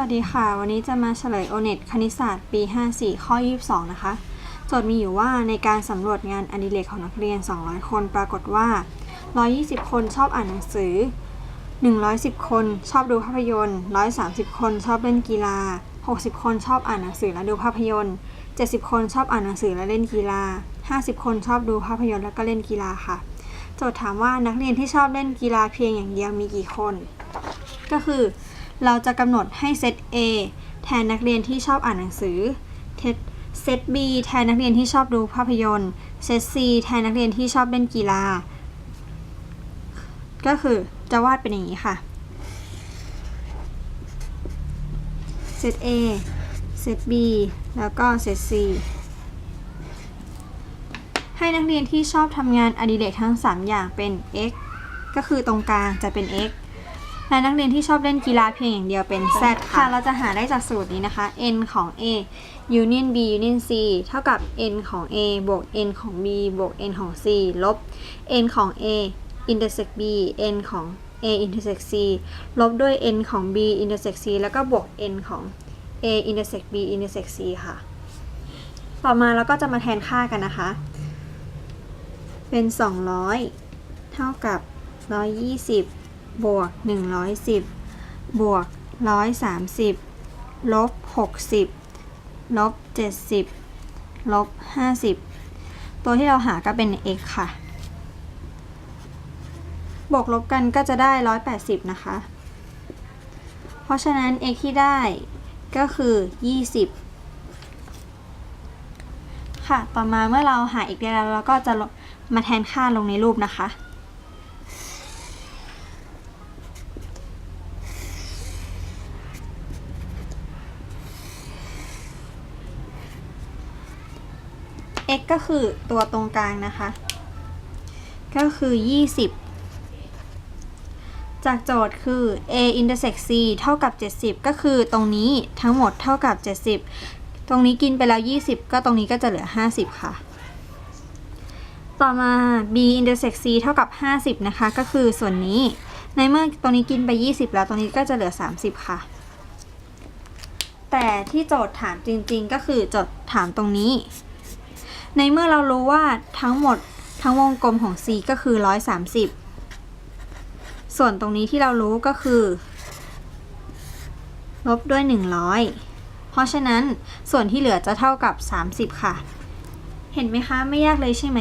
วัสดีค่ะ วันนี้จะมาเฉลยโอเน็ตคณิตศาสตร์ปี 54 ข้อ 22 นะคะ โจทย์มีอยู่ว่าในการสำรวจงานอดิเรกของนักเรียน 200 คนปรากฏว่า 120 คนชอบอ่านหนังสือ 110 คนชอบดูภาพยนตร์ 130 คนชอบเล่นกีฬา 60 คนชอบอ่านหนังสือและดูภาพยนตร์ 70 คนชอบอ่านหนังสือและเล่นกีฬา 50 คนชอบดูภาพยนตร์และก็เล่นกีฬาค่ะ โจทย์ถามว่านักเรียนที่ชอบเล่นกีฬาเพียงอย่างเดียวมีกี่คน ก็คือ เราจะกำหนดให้เซต A แทนนักเรียนที่ชอบอ่านหนังสือเซต B แทนนักเรียนที่ชอบดูภาพยนตร์เซต C แทนนักเรียนที่ชอบเล่นกีฬา ก็คือจะวาดเป็นอย่างนี้ค่ะเซต A เซต B แล้วก็เซต C ให้นักเรียนที่ชอบทำงานอดิเรกทั้ง 3 อย่างเป็น x ก็คือตรงกลางจะเป็น x และนักเรียนที่ชอบเล่นกีฬาเพียงอย่างเดียวเป็น z ค่ะ เราจะหาได้จากสูตรนี้นะคะ n ของ a union b union c เท่ากับ n ของ a บวก n ของ b บวก n ของ c ลบ n ของ a intersect b n ของ a intersect c ลบด้วย n ของ b intersect c แล้วก็บวก n ของ a intersect b intersect c ค่ะ ต่อมาเราก็จะมาแทนค่ากันนะคะ เป็น 200 เท่ากับ 120 บวก 110 บวก 130 ลบ 60 ลบ 70 ลบ 50 ตัวที่เราหาก็เป็น x ค่ะ บวกลบกันก็จะได้ 180 นะคะ เพราะฉะนั้น x ที่ได้ก็คือ 20 ค่ะ ต่อมาเมื่อเราหา x ได้แล้วเราก็จะมาแทนค่าลงในรูปนะคะ x ก็คือตัวตรงกลางนะคะ ก็คือ 20 จากโจทย์คือ a intersect c เท่ากับ 70 ก็คือตรงนี้ทั้งหมดเท่ากับ 70 ตรงนี้กินไปแล้ว 20 ก็ตรงนี้ก็จะเหลือ 50 ค่ะ ต่อมา b intersect c เท่ากับ 50 นะคะ ก็คือส่วนนี้ ในเมื่อตรงนี้กินไป 20 แล้วตรงนี้ก็จะเหลือ 30 ค่ะแต่ที่โจทย์ถามจริงๆ ก็คือโจทย์ถามตรงนี้ ในเมื่อเรารู้ว่าทั้งหมดทั้งวงกลมของ c ก็คือ 130 ส่วนตรงนี้ที่เรารู้ก็คือ ลบด้วย 100 เพราะฉะนั้นส่วนที่เหลือจะเท่ากับ 30 ค่ะ เห็นไหมคะ ไม่ยากเลยใช่ไหม